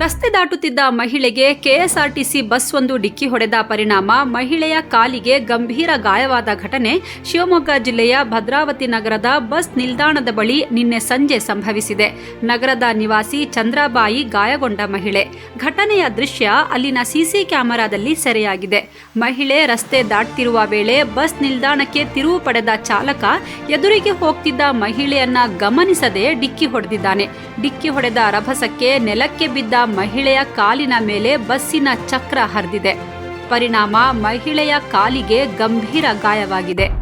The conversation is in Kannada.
ರಸ್ತೆ ದಾಟುತ್ತಿದ್ದ ಮಹಿಳೆಗೆ ಕೆಎಸ್ಆರ್ಟಿಸಿ ಬಸ್ ಒಂದು ಡಿಕ್ಕಿ ಹೊಡೆದ ಪರಿಣಾಮ ಮಹಿಳೆಯ ಕಾಲಿಗೆ ಗಂಭೀರ ಗಾಯವಾದ ಘಟನೆ. ಶಿವಮೊಗ್ಗ ಜಿಲ್ಲೆಯ ಭದ್ರಾವತಿ ನಗರದ ಬಸ್ ನಿಲ್ದಾಣದ ಬಳಿ ನಿನ್ನೆ ಸಂಜೆ ಸಂಭವಿಸಿದೆ. ನಗರದ ನಿವಾಸಿ ಚಂದ್ರಬಾಯಿ ಗಾಯಗೊಂಡ ಮಹಿಳೆ. ಘಟನೆಯ ದೃಶ್ಯ ಅಲ್ಲಿನ ಸಿಸಿ ಕ್ಯಾಮೆರಾದಲ್ಲಿ ಸೆರೆಯಾಗಿದೆ. ಮಹಿಳೆ ರಸ್ತೆ ದಾಟ್ತಿರುವ ವೇಳೆ ಬಸ್ ನಿಲ್ದಾಣಕ್ಕೆ ತಿರುವು ಪಡೆದ ಚಾಲಕ ಎದುರಿಗೆ ಹೋಗ್ತಿದ್ದ ಮಹಿಳೆಯನ್ನ ಗಮನಿಸದೆ ಡಿಕ್ಕಿ ಹೊಡೆದಿದ್ದಾನೆ. ಡಿಕ್ಕಿ ಹೊಡೆದ ರಭಸಕ್ಕೆ ನೆಲಕ್ಕೆ ಬಿದ್ದ ಮಹಿಳೆಯ ಕಾಲಿನ ಮೇಲೆ ಬಸ್ಸಿನ ಚಕ್ರ ಹರಿದಿದೆ. ಪರಿಣಾಮ ಮಹಿಳೆಯ ಕಾಲಿಗೆ ಗಂಭೀರ ಗಾಯವಾಗಿದೆ.